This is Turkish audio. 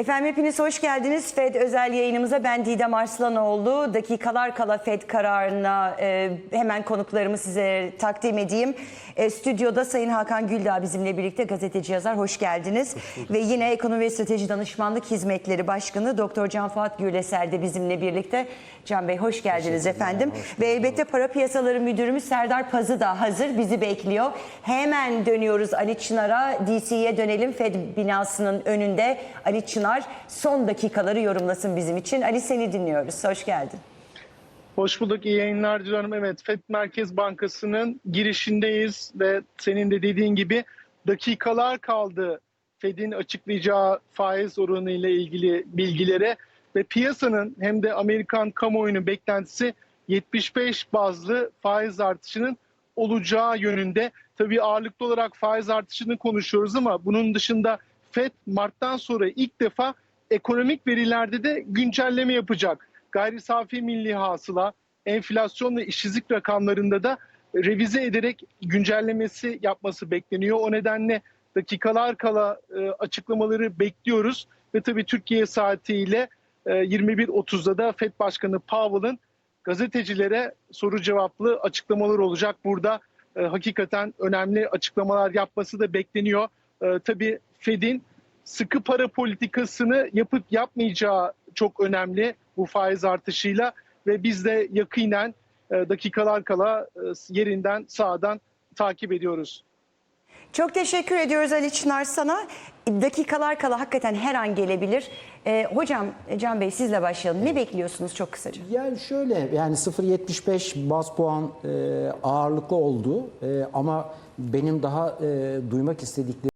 Efendim hepiniz hoş geldiniz. FED özel yayınımıza ben Didem Arslanoğlu. Dakikalar kala FED kararına e, hemen konuklarımı size takdim edeyim. E, stüdyoda Sayın Hakan Güldağ bizimle birlikte gazeteci yazar. Hoş geldiniz. ve yine Ekonomi ve Strateji Danışmanlık Hizmetleri Başkanı Doktor Can Fuat Gürleser de bizimle birlikte. Can Bey hoş geldiniz efendim. ve elbette Para Piyasaları Müdürümüz Serdar Pazı da hazır bizi bekliyor. Hemen dönüyoruz Ali Çınar'a. DC'ye dönelim. FED binasının önünde Ali Çınar son dakikaları yorumlasın bizim için. Ali seni dinliyoruz. Hoş geldin. Hoş bulduk, iyi yayınlar diliyorum. Evet, FED Merkez Bankası'nın girişindeyiz ve senin de dediğin gibi dakikalar kaldı FED'in açıklayacağı faiz oranı ile ilgili bilgilere ve piyasanın hem de Amerikan kamuoyunun beklentisi 75 bazlı faiz artışının olacağı yönünde. Tabii ağırlıklı olarak faiz artışını konuşuyoruz ama bunun dışında FED Mart'tan sonra ilk defa ekonomik verilerde de güncelleme yapacak. Gayri safi milli hasıla, enflasyon ve işsizlik rakamlarında da revize ederek güncellemesi yapması bekleniyor. O nedenle dakikalar kala e, açıklamaları bekliyoruz ve tabii Türkiye saatiyle e, 21.30'da da FED Başkanı Powell'ın gazetecilere soru cevaplı açıklamalar olacak. Burada e, hakikaten önemli açıklamalar yapması da bekleniyor. E, tabii Fed'in sıkı para politikasını yapıp yapmayacağı çok önemli bu faiz artışıyla ve biz de yakinen e, dakikalar kala e, yerinden sağdan takip ediyoruz. Çok teşekkür ediyoruz Ali Çınar sana. Dakikalar kala hakikaten her an gelebilir. Ee, hocam Can Bey sizle başlayalım. Ne bekliyorsunuz çok kısaca? Yani şöyle yani 0.75 bas puan e, ağırlıklı oldu E, ama benim daha e, duymak istediklerim